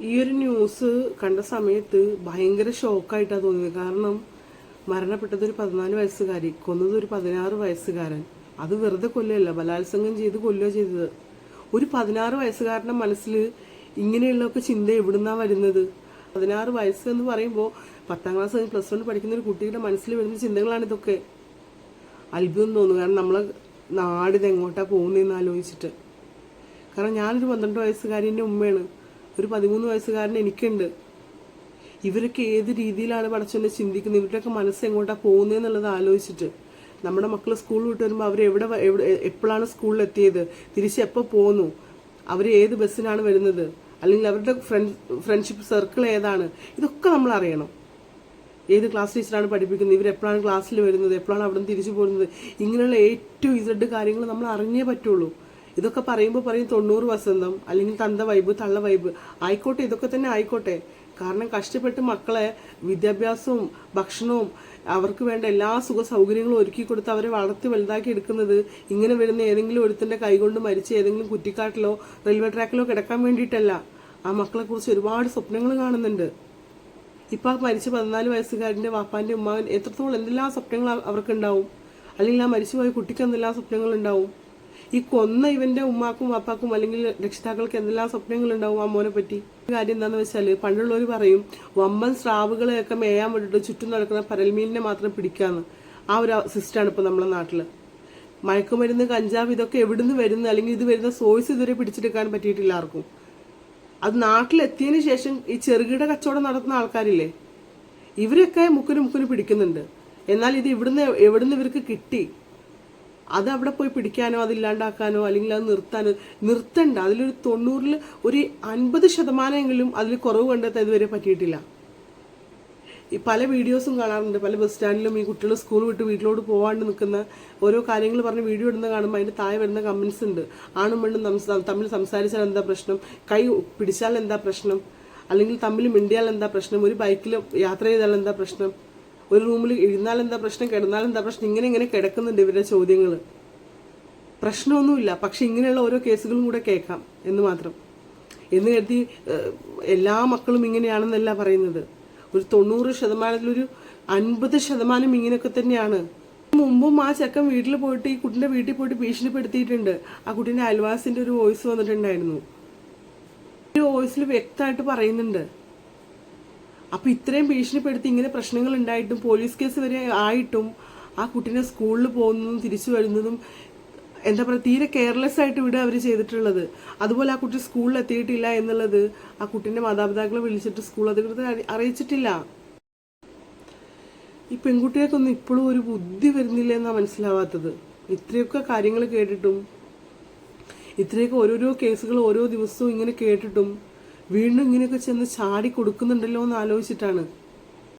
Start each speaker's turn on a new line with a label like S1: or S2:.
S1: ഈ ഒരു ന്യൂസ് കണ്ട സമയത്ത് ഭയങ്കര ഷോക്കായിട്ടാണ് തോന്നിയത്. കാരണം മരണപ്പെട്ടത് ഒരു പതിനാല് വയസ്സുകാരി കൊന്നത് ഒരു പതിനാറ് വയസ്സുകാരൻ. അത് വെറുതെ കൊല്ലല്ല ബലാത്സംഗം ചെയ്ത് കൊല്ലുക ചെയ്തത്. ഒരു പതിനാറ് വയസ്സുകാരന്റെ മനസ്സിൽ ഇങ്ങനെയുള്ളൊക്കെ ചിന്ത എവിടുന്നാ വരുന്നത്? പതിനാറ് വയസ്സ് എന്ന് പറയുമ്പോൾ പത്താം ക്ലാസ് പ്ലസ് വൺ പഠിക്കുന്ന ഒരു കുട്ടിയുടെ മനസ്സിൽ വരുന്ന ചിന്തകളാണ് ഇതൊക്കെ. അത്ഭുതം തോന്നുന്നു. കാരണം നമ്മളെ നാട് എങ്ങോട്ടാണ് പോകുന്നതെന്ന് ആലോചിച്ചിട്ട്. കാരണം ഞാനൊരു പന്ത്രണ്ട് വയസ്സുകാരിന്റെ ഉമ്മയാണ്. ഒരു പതിമൂന്ന് വയസ്സുകാരൻ എനിക്കുണ്ട്. ഇവരൊക്കെ ഏത് രീതിയിലാണ് പടച്ചോനെ ചിന്തിക്കുന്നത്? ഇവരുടെയൊക്കെ മനസ്സ് എങ്ങോട്ടാ പോകുന്നതെന്നുള്ളത് ആലോചിച്ചിട്ട് നമ്മുടെ മക്കൾ സ്കൂൾ വിട്ട് വരുമ്പോൾ അവർ എവിടെ എപ്പോഴാണ് സ്കൂളിൽ എത്തിയത്? തിരിച്ച് എപ്പോൾ പോന്നു? അവർ ഏത് ബസ്സിനാണ് വരുന്നത്? അല്ലെങ്കിൽ അവരുടെ ഫ്രണ്ട് ഫ്രണ്ട്ഷിപ്പ് സർക്കിൾ ഏതാണ്? ഇതൊക്കെ നമ്മൾ അറിയണം. ഏത് ക്ലാസ് ടീച്ചറാണ് പഠിപ്പിക്കുന്നത്? ഇവർ എപ്പോഴാണ് ക്ലാസ്സിൽ വരുന്നത്? എപ്പോഴാണ് അവിടെ നിന്ന് തിരിച്ചു പോരുന്നത് ഇങ്ങനെയുള്ള ഏറ്റവും ഇസഡ് കാര്യങ്ങൾ നമ്മൾ അറിഞ്ഞേ പറ്റുള്ളൂ. ഇതൊക്കെ പറയുമ്പോൾ പറയും തൊണ്ണൂറ് വസന്തം അല്ലെങ്കിൽ തന്ത വൈബ് തള്ള വൈബ്. ആയിക്കോട്ടെ ഇതൊക്കെ തന്നെ ആയിക്കോട്ടെ. കാരണം കഷ്ടപ്പെട്ട് മക്കളെ വിദ്യാഭ്യാസവും ഭക്ഷണവും അവർക്ക് വേണ്ട എല്ലാ സുഖ സൗകര്യങ്ങളും ഒരുക്കി കൊടുത്ത് അവരെ വളർത്തി വലുതാക്കി എടുക്കുന്നത് ഇങ്ങനെ വരുന്ന ഏതെങ്കിലും ഒരുത്തന്റെ കൈകൊണ്ട് മരിച്ച് ഏതെങ്കിലും കുറ്റിക്കാട്ടിലോ റെയിൽവേ ട്രാക്കിലോ കിടക്കാൻ വേണ്ടിയിട്ടല്ല. ആ മക്കളെ കുറിച്ച് ഒരുപാട് സ്വപ്നങ്ങൾ കാണുന്നുണ്ട്. ഇപ്പൊ ആ മരിച്ച പതിനാല് വയസ്സുകാരന്റെ വാപ്പാന്റെ ഉമ്മാവൻ എത്രത്തോളം എന്തെല്ലാം സ്വപ്നങ്ങൾ അവ- അവർക്കുണ്ടാവും? അല്ലെങ്കിൽ ആ മരിച്ചുപോയ കുട്ടിക്ക് എന്തെല്ലാം സ്വപ്നങ്ങൾ ഉണ്ടാവും? ഈ കൊന്ന ഇവന്റെ ഉമ്മാക്കും വാപ്പാക്കും അല്ലെങ്കിൽ രക്ഷിതാക്കൾക്ക് എന്തെല്ലാം സ്വപ്നങ്ങൾ ഉണ്ടാവും ആ മോനെ പറ്റി? കാര്യം എന്താന്ന് വെച്ചാൽ പണ്ടുള്ളവർ പറയും വമ്പൻ സ്രാവുകളെയൊക്കെ മേയാൻ വേണ്ടിട്ട് ചുറ്റും നടക്കുന്ന പരൽമീനിനെ മാത്രം പിടിക്കാന്ന്. ആ ഒരു സിസ്റ്റാണ് ഇപ്പൊ നമ്മുടെ നാട്ടിൽ. മയക്കുമരുന്ന് കഞ്ചാവ് ഇതൊക്കെ എവിടുന്ന് വരുന്ന അല്ലെങ്കിൽ ഇത് വരുന്ന സോഴ്സ് ഇതുവരെ പിടിച്ചെടുക്കാൻ പറ്റിയിട്ടില്ല ആർക്കും. അത് നാട്ടിലെത്തിയതിന് ശേഷം ഈ ചെറുകിട കച്ചവടം നടത്തുന്ന ആൾക്കാരില്ലേ? ഇവരൊക്കെ മുക്കിന് മുക്കിന് പിടിക്കുന്നുണ്ട്. എന്നാൽ ഇത് ഇവിടുന്ന് എവിടുന്ന് ഇവർക്ക് കിട്ടി? അത് അവിടെ പോയി പിടിക്കാനോ അതില്ലാണ്ടാക്കാനോ അല്ലെങ്കിൽ അത് നിർത്താനോ നിർത്തണ്ട. അതിലൊരു തൊണ്ണൂറിൽ ഒരു അൻപത് ശതമാനമെങ്കിലും അതിൽ കുറവ് കണ്ടെത്താൻ ഇതുവരെ പറ്റിയിട്ടില്ല. ഈ പല വീഡിയോസും കാണാറുണ്ട്. പല ബസ് സ്റ്റാൻഡിലും ഈ കുട്ടികൾ സ്കൂൾ വിട്ട് വീട്ടിലോട്ട് പോകാണ്ട് നിൽക്കുന്ന ഓരോ കാര്യങ്ങൾ പറഞ്ഞ് വീഡിയോ ഇടുന്ന കാണുമ്പോൾ അതിന്റെ താഴെ വരുന്ന കമൻസ് ഉണ്ട്. ആണും പെണ്ണും തമ്മിൽ- സംസാരിച്ചാൽ എന്താ പ്രശ്നം? കൈ പിടിച്ചാൽ എന്താ പ്രശ്നം? അല്ലെങ്കിൽ തമ്മിൽ മിണ്ടിയാൽ എന്താ പ്രശ്നം? ഒരു ബൈക്കിൽ യാത്ര ചെയ്താൽ എന്താ പ്രശ്നം? ഒരു റൂമിൽ ഇരുന്നാൽ എന്താ പ്രശ്നം കിടന്നാൽ എന്താ പ്രശ്നം ഇങ്ങനെ ഇങ്ങനെ കിടക്കുന്നുണ്ട് ഇവരുടെ ചോദ്യങ്ങൾ. പ്രശ്നമൊന്നുമില്ല പക്ഷെ ഇങ്ങനെയുള്ള ഓരോ കേസുകളും കൂടെ കേൾക്കാം എന്ന് മാത്രം. എന്ന് കരുതി എല്ലാ മക്കളും ഇങ്ങനെയാണെന്നല്ല പറയുന്നത്. ഒരു തൊണ്ണൂറ് ശതമാനത്തിലൊരു അൻപത് ശതമാനം ഇങ്ങനെയൊക്കെ തന്നെയാണ്. മുമ്പും ആ ചെക്കൻ വീട്ടിൽ പോയിട്ട് ഈ കുട്ടിന്റെ വീട്ടിൽ പോയിട്ട് ഭീഷണിപ്പെടുത്തിയിട്ടുണ്ട്. ആ കുട്ടീന്റെ അയൽവാസിന്റെ ഒരു വോയിസ് വന്നിട്ടുണ്ടായിരുന്നു. ഒരു വോയിസിൽ വ്യക്തമായിട്ട് പറയുന്നുണ്ട്. അപ്പൊ ഇത്രയും ഭീഷണിപ്പെടുത്തി ഇങ്ങനെ പ്രശ്നങ്ങൾ ഉണ്ടായിട്ടും പോലീസ് കേസ് വരെ ആയിട്ടും ആ കുട്ടീനെ സ്കൂളിൽ പോകുന്നതും തിരിച്ചു വരുന്നതും എന്താ പറയുക തീരെ കെയർലെസ് ആയിട്ട് ഇവിടെ അവർ ചെയ്തിട്ടുള്ളത്. അതുപോലെ ആ കുട്ടി സ്കൂളിൽ എത്തിയിട്ടില്ല എന്നുള്ളത് ആ കുട്ടീന്റെ മാതാപിതാക്കളെ വിളിച്ചിട്ട് സ്കൂൾ അധികൃതർ അറിയിച്ചിട്ടില്ല. ഈ പെൺകുട്ടികൾക്കൊന്നും ഇപ്പോഴും ഒരു ബുദ്ധി വരുന്നില്ല എന്നാ മനസ്സിലാവാത്തത്. ഇത്രയൊക്കെ കാര്യങ്ങൾ കേട്ടിട്ടും ഇത്രയൊക്കെ ഓരോരോ കേസുകൾ ഓരോ ദിവസവും ഇങ്ങനെ കേട്ടിട്ടും വീണ്ടും ഇങ്ങനെയൊക്കെ ചെന്ന് ചാടി കൊടുക്കുന്നുണ്ടല്ലോ എന്ന് ആലോചിച്ചിട്ടാണ്.